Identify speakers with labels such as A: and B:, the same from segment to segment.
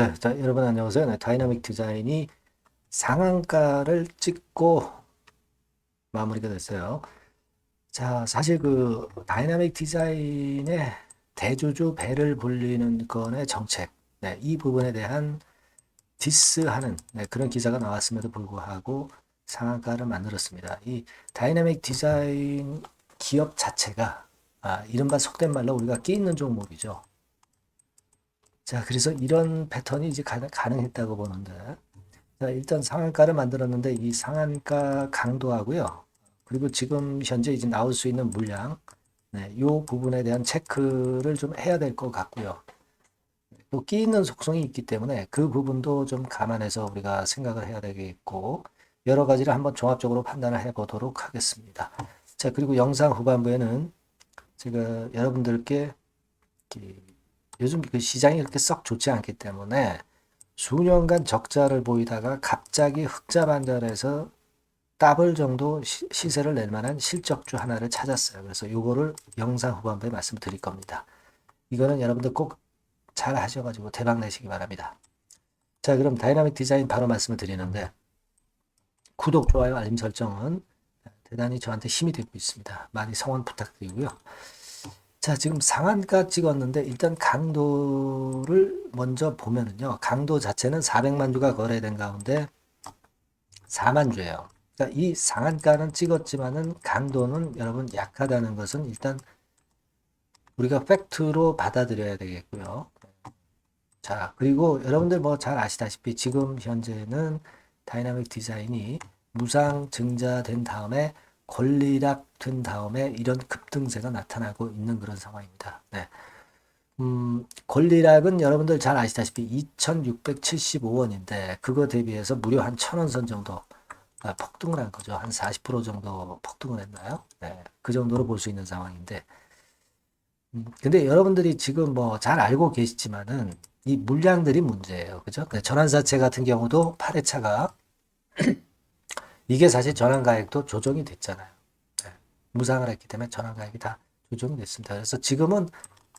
A: 네, 자, 여러분 안녕하세요. 네, 다이나믹 디자인이 상한가를 찍고 마무리가 됐어요. 자, 사실 그 다이나믹 디자인의 대주주 배를 불리는 건의 정책, 네, 이 부분에 대한 디스하는 네, 그런 기사가 나왔음에도 불구하고 상한가를 만들었습니다. 이 다이나믹 디자인 기업 자체가 아, 이른바 속된 말로 우리가 끼 있는 종목이죠. 자, 그래서 이런 패턴이 이제 가능, 가능했다고 보는데, 자, 일단 상한가를 만들었는데 이 상한가 강도하고요. 그리고 지금 현재 이제 나올 수 있는 물량, 네, 이 부분에 대한 체크를 좀 해야 될 것 같고요. 또 끼 있는 속성이 있기 때문에 그 부분도 좀 감안해서 우리가 생각을 해야 되겠고, 여러 가지를 한번 종합적으로 판단을 해 보도록 하겠습니다. 자, 그리고 영상 후반부에는 제가 여러분들께 요즘 그 시장이 그렇게 썩 좋지 않기 때문에 수년간 적자를 보이다가 갑자기 흑자 반전해서 더블 정도 시, 시세를 낼 만한 실적주 하나를 찾았어요. 그래서 요거를 영상 후반부에 말씀드릴 겁니다. 이거는 여러분들 꼭 잘 하셔가지고 대박 내시기 바랍니다. 자, 그럼 다이나믹 디자인 바로 말씀을 드리는데 구독, 좋아요, 알림 설정은 대단히 저한테 힘이 되고 있습니다. 많이 성원 부탁드리고요. 자, 지금 상한가 찍었는데 일단 강도를 먼저 보면은요. 강도 자체는 400만 주가 거래된 가운데 4만 주예요. 그러니까 이 상한가는 찍었지만은 강도는 여러분 약하다는 것은 일단 우리가 팩트로 받아들여야 되겠고요. 자, 그리고 여러분들 뭐 잘 아시다시피 지금 현재는 다이나믹 디자인이 무상 증자된 다음에 권리락 된 다음에 이런 급등세가 나타나고 있는 그런 상황입니다. 네. 음, 권리락은 여러분들 잘 아시다시피 2,675원인데 그거 대비해서 무려 한 1,000원 선 정도 아, 폭등을 한 거죠. 한 40% 정도 폭등을 했나요? 네. 그 정도로 볼 수 있는 상황인데 음, 근데 여러분들이 지금 뭐 잘 알고 계시지만은 이 물량들이 문제예요. 그죠? 네, 전환사채 같은 경우도 8회차가 이게 사실 전환가액도 조정이 됐잖아요. 네. 무상을 했기 때문에 전환가액이 다 조정이 됐습니다. 그래서 지금은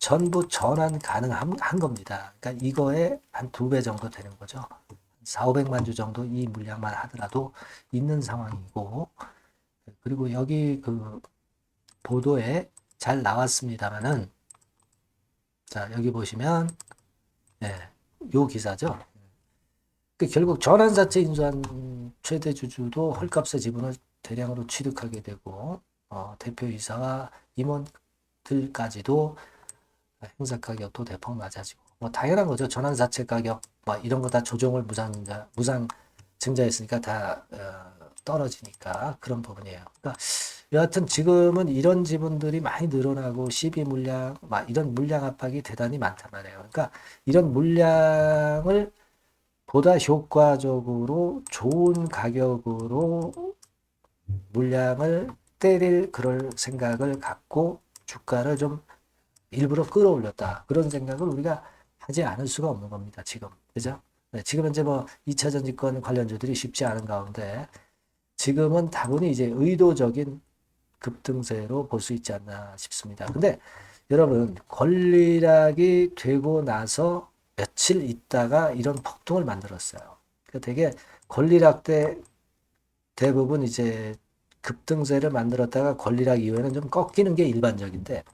A: 전부 전환 가능한 한 겁니다. 그러니까 이거에 한 두 배 정도 되는 거죠. 4, 500만 주 정도 이 물량만 하더라도 있는 상황이고 그리고 여기 그 보도에 잘 나왔습니다만은 자 여기 보시면 네, 요 기사죠. 그 결국 전환사채 인수한 최대 주주도 헐값의 지분을 대량으로 취득하게 되고 어, 대표이사와 임원들까지도 행사 가격도 대폭 낮아지고 뭐 당연한 거죠. 전환사채 가격 뭐 이런 거 다 조정을 무상증자 무상 증자했으니까 다 어, 떨어지니까 그런 부분이에요. 그러니까 여하튼 지금은 이런 지분들이 많이 늘어나고 시비 물량 막 이런 물량 압박이 대단히 많단 말이에요. 그러니까 이런 물량을 보다 효과적으로 좋은 가격으로 물량을 때릴 그럴 생각을 갖고 주가를 좀 일부러 끌어올렸다. 그런 생각을 우리가 하지 않을 수가 없는 겁니다. 지금. 그죠? 네, 지금 현재 뭐 2차 전지권 관련주들이 쉽지 않은 가운데 지금은 다분히 이제 의도적인 급등세로 볼 수 있지 않나 싶습니다. 근데 여러분 권리락이 되고 나서 며칠 있다가 이런 폭등을 만들었어요. 그러니까 되게 권리락 때 대부분 이제 급등세를 만들었다가 권리락 이후에는 좀 꺾이는 게 일반적인데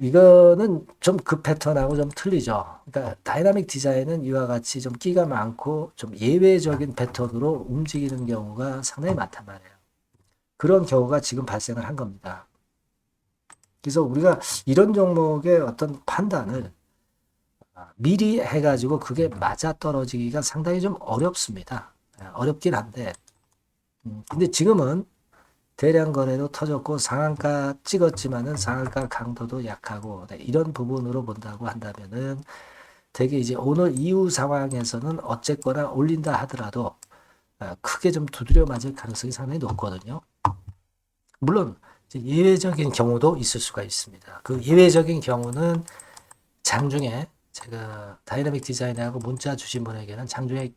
A: 이거는 좀 그 패턴하고 좀 틀리죠. 그러니까 다이나믹 디자인은 이와 같이 좀 끼가 많고 좀 예외적인 패턴으로 움직이는 경우가 상당히 많단 말이에요. 그런 경우가 지금 발생을 한 겁니다. 그래서 우리가 이런 종목의 어떤 판단을 미리 해가지고 그게 맞아 떨어지기가 상당히 좀 어렵습니다. 예, 어렵긴 한데, 음, 근데 지금은 대량 거래도 터졌고 상한가 찍었지만은 상한가 강도도 약하고 네, 이런 부분으로 본다고 한다면은 되게 이제 오늘 이후 상황에서는 어쨌거나 올린다 하더라도 어, 크게 좀 두드려 맞을 가능성이 상당히 높거든요. 물론 예외적인 경우도 있을 수가 있습니다. 그 예외적인 경우는 장중에 제가 다이나믹 디자인하고 문자 주신 분에게는 장중에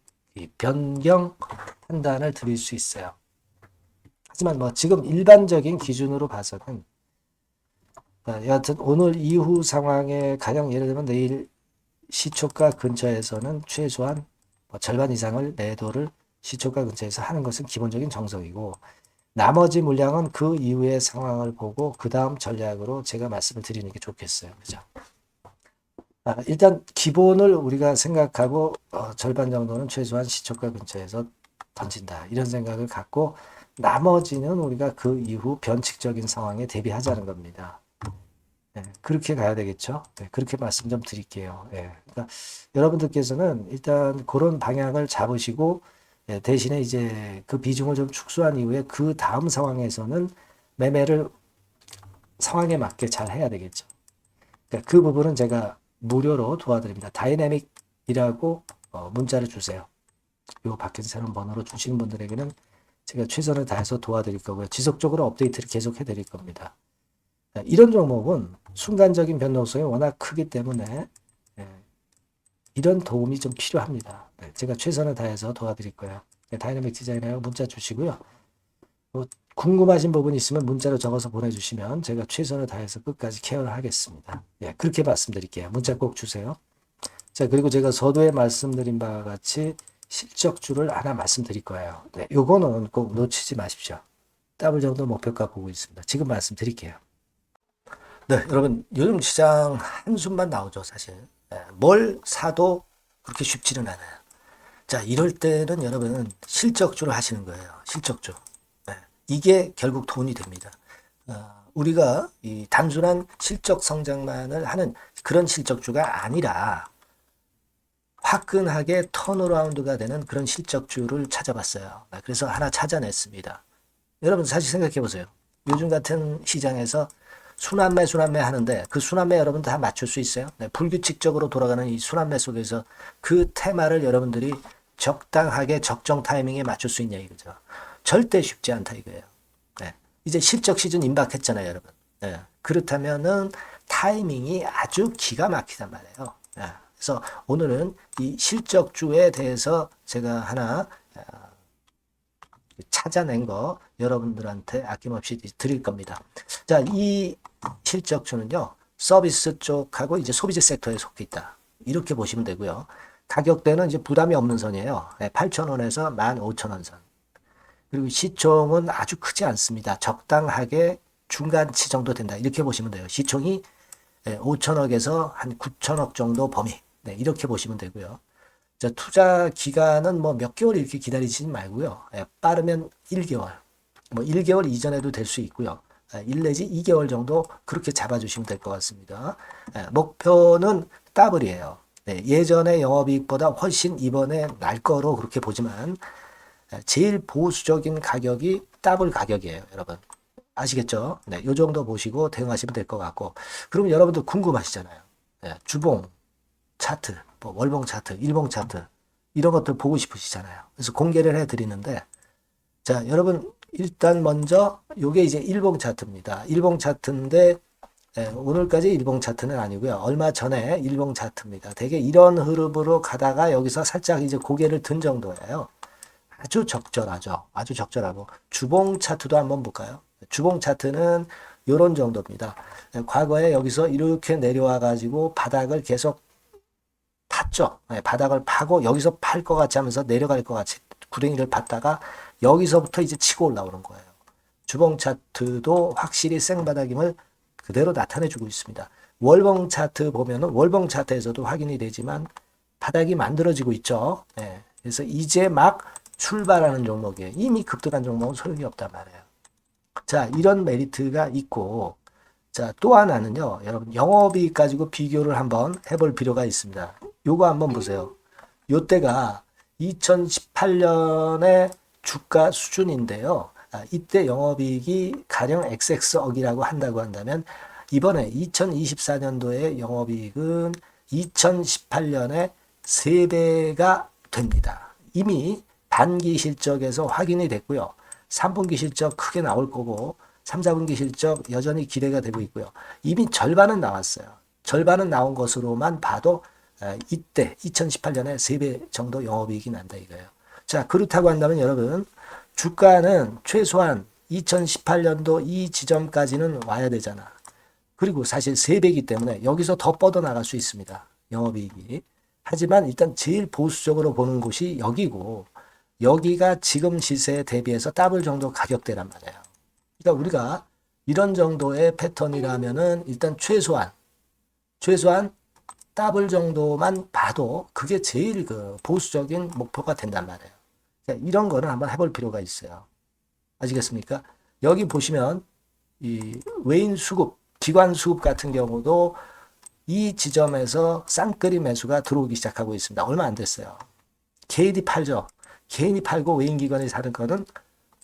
A: 변경 판단을 드릴 수 있어요. 하지만 뭐 지금 일반적인 기준으로 봐서는 어, 여하튼 오늘 이후 상황에 가령 예를 들면 내일 시초가 근처에서는 최소한 뭐 절반 이상을 매도를 시초가 근처에서 하는 것은 기본적인 정석이고 나머지 물량은 그 이후의 상황을 보고 그 다음 전략으로 제가 말씀을 드리는 게 좋겠어요. 그죠? 아, 일단 기본을 우리가 생각하고 어, 절반 정도는 최소한 시초가 근처에서 던진다. 이런 생각을 갖고 나머지는 우리가 그 이후 변칙적인 상황에 대비하자는 겁니다. 네, 그렇게 가야 되겠죠. 네, 그렇게 말씀 좀 드릴게요. 예, 그러니까 여러분들께서는 일단 그런 방향을 잡으시고 예, 대신에 이제 그 비중을 좀 축소한 이후에 그 다음 상황에서는 매매를 상황에 맞게 잘 해야 되겠죠. 그러니까 그 부분은 제가 무료로 도와드립니다. 다이내믹이라고 어, 문자를 주세요. 요 밖에서 새로운 번호로 주시는 분들에게는 제가 최선을 다해서 도와드릴 거고요. 지속적으로 업데이트를 계속 해 드릴 겁니다. 자, 이런 종목은 순간적인 변동성이 워낙 크기 때문에 예, 이런 도움이 좀 필요합니다. 네, 제가 최선을 다해서 도와드릴 거예요. 네, 다이내믹 디자이너에 문자 주시고요. 뭐 궁금하신 부분 있으면 문자로 적어서 보내주시면 제가 최선을 다해서 끝까지 케어를 하겠습니다. 예, 그렇게 말씀드릴게요. 문자 꼭 주세요. 자, 그리고 제가 서두에 말씀드린 바와 같이 실적주를 하나 말씀드릴 거예요. 네, 요거는 꼭 놓치지 마십시오. 더블 정도 목표가 보고 있습니다. 지금 말씀드릴게요. 네, 여러분, 요즘 시장 한숨만 나오죠, 사실. 네, 뭘 사도 그렇게 쉽지는 않아요. 자, 이럴 때는 여러분 실적주를 하시는 거예요. 실적주. 네, 이게 결국 돈이 됩니다. 어, 우리가 이 단순한 실적 성장만을 하는 그런 실적주가 아니라 화끈하게 턴어라운드가 되는 그런 실적주를 찾아봤어요. 네, 그래서 하나 찾아냈습니다. 여러분 사실 생각해 보세요. 요즘 같은 시장에서 순환매 순환매 하는데 그 순환매 여러분 다 맞출 수 있어요? 네, 불규칙적으로 돌아가는 이 순환매 속에서 그 테마를 여러분들이 적당하게 적정 타이밍에 맞출 수 있냐 이거죠. 절대 쉽지 않다 이거예요. 네. 이제 실적 시즌 임박했잖아요, 여러분. 네. 그렇다면은 타이밍이 아주 기가 막히단 말이에요. 네. 그래서 오늘은 이 실적주에 대해서 제가 하나 어, 찾아낸 거 여러분들한테 아낌없이 드릴 겁니다. 자, 이 실적주는요, 서비스 쪽하고 이제 소비재 섹터에 속해 있다. 이렇게 보시면 되고요. 가격대는 이제 부담이 없는 선이에요. 8,000원에서 15,000원 선. 그리고 시총은 아주 크지 않습니다. 적당하게 중간치 정도 된다. 이렇게 보시면 돼요. 시총이 5천억에서 한 9천억 정도 범위. 네, 이렇게 보시면 되고요. 자, 투자 기간은 뭐 몇 개월 이렇게 기다리지 말고요. 예, 빠르면 1개월, 뭐 1개월 이전에도 될 수 있고요. 1 예, 내지 2개월 정도 그렇게 잡아주시면 될 것 같습니다. 예, 목표는 더블이에요. 네, 예전의 영업이익보다 훨씬 이번에 날 거로 그렇게 보지만 제일 보수적인 가격이 더블 가격이에요, 여러분. 아시겠죠? 네, 요 정도 보시고 대응하시면 될 것 같고. 그럼 여러분들 궁금하시잖아요. 네, 주봉, 차트, 뭐 월봉 차트, 일봉 차트 이런 것들 보고 싶으시잖아요. 그래서 공개를 해드리는데 자 여러분 일단 먼저 요게 이제 일봉 차트입니다. 일봉 차트인데 예, 오늘까지 일봉 차트는 아니고요. 얼마 전에 일봉 차트입니다. 되게 이런 흐름으로 가다가 여기서 살짝 이제 고개를 든 정도예요. 아주 적절하죠. 아주 적절하고 주봉 차트도 한번 볼까요? 주봉 차트는 이런 정도입니다. 예, 과거에 여기서 이렇게 내려와 가지고 바닥을 계속 팠죠. 네, 바닥을 파고 여기서 팔 것 같이 하면서 내려갈 것 같이 구덩이를 팠다가 여기서부터 이제 치고 올라오는 거예요. 주봉 차트도 확실히 생바닥임을 그대로 나타내주고 있습니다. 월봉 차트 보면은 월봉 차트에서도 확인이 되지만 바닥이 만들어지고 있죠. 네, 그래서 이제 막 출발하는 종목이에요. 이미 급등한 종목은 소용이 없단 말이에요. 자, 이런 메리트가 있고, 자, 또 하나는요, 여러분, 영업이익 가지고 비교를 한번 해볼 필요가 있습니다. 요거 한번 보세요. 요때가 2018년의 주가 수준인데요. 아, 이때 영업이익이 가령 XX억이라고 한다고 한다면 이번에 2024년도의 영업이익은 2018년에 3배가 됩니다. 이미 단기 실적에서 확인이 됐고요. 3분기 실적 크게 나올 거고 3, 4분기 실적 여전히 기대가 되고 있고요. 이미 절반은 나왔어요. 절반은 나온 것으로만 봐도 이때 2018년에 3배 정도 영업이익이 난다 이거예요. 자 그렇다고 한다면 여러분 주가는 최소한 2018년도 이 지점까지는 와야 되잖아. 그리고 사실 3배이기 때문에 여기서 더 뻗어나갈 수 있습니다. 영업이익이. 하지만 일단 제일 보수적으로 보는 곳이 여기고 여기가 지금 시세에 대비해서 더블 정도 가격대란 말이에요. 그러니까 우리가 이런 정도의 패턴이라면은 일단 최소한 최소한 더블 정도만 봐도 그게 제일 그 보수적인 목표가 된단 말이에요. 이런 거를 한번 해볼 필요가 있어요. 아시겠습니까? 여기 보시면 이 외인 수급, 기관 수급 같은 경우도 이 지점에서 쌍끌이 매수가 들어오기 시작하고 있습니다. 얼마 안 됐어요. 개인이 팔죠. 개인이 팔고 외인 기관이 사는 거는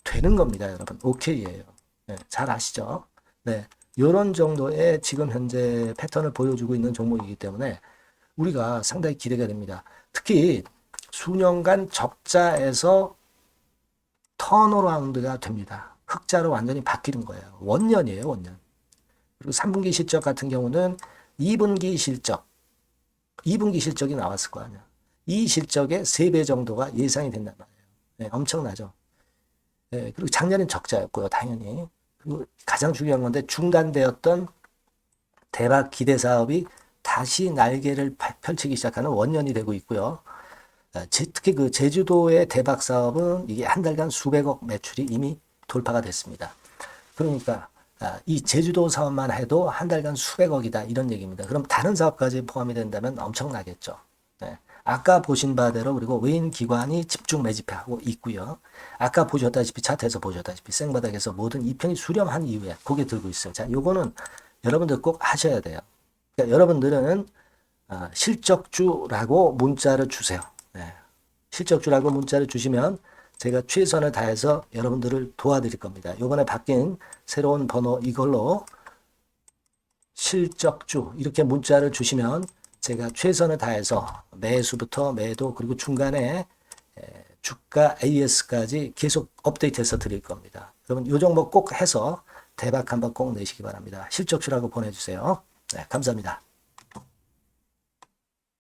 A: 되는 겁니다, 여러분. 오케이예요. 네, 잘 아시죠? 네. 요런 정도의 지금 현재 패턴을 보여주고 있는 종목이기 때문에 우리가 상당히 기대가 됩니다. 특히 수년간 적자에서 턴어라운드가 됩니다. 흑자로 완전히 바뀌는 거예요. 원년이에요, 원년. 그리고 3분기 실적 같은 경우는 2분기 실적, 2분기 실적이 나왔을 거 아니야. 이 실적의 3배 정도가 예상이 된단 말이에요. 네, 엄청나죠. 네, 그리고 작년엔 적자였고요, 당연히. 그리고 가장 중요한 건데 중단되었던 대박 기대 사업이 다시 날개를 펼- 펼치기 시작하는 원년이 되고 있고요. 아, 제- 특히 그 제주도의 대박 사업은 이게 한 달간 수백억 매출이 이미 돌파가 됐습니다. 그러니까 아, 이 제주도 사업만 해도 한 달간 수백억이다 이런 얘기입니다. 그럼 다른 사업까지 포함이 된다면 엄청나겠죠. 네. 아까 보신 바대로 그리고 외인 기관이 집중 매집하고 있고요. 아까 보셨다시피 차트에서 보셨다시피 생바닥에서 모든 이평이 수렴한 이후에 고개 들고 있어요. 자, 요거는 여러분들 꼭 하셔야 돼요. 그러니까 여러분들은 아, 실적주라고 문자를 주세요. 네. 실적주라고 문자를 주시면 제가 최선을 다해서 여러분들을 도와드릴 겁니다. 요번에 바뀐 새로운 번호 이걸로 실적주 이렇게 문자를 주시면 제가 최선을 다해서 매수부터 매도 그리고 중간에 에, 주가 AS까지 계속 업데이트해서 드릴 겁니다. 여러분 요 종목 꼭 해서 대박 한번 꼭 내시기 바랍니다. 실적주라고 보내주세요. 네, 감사합니다.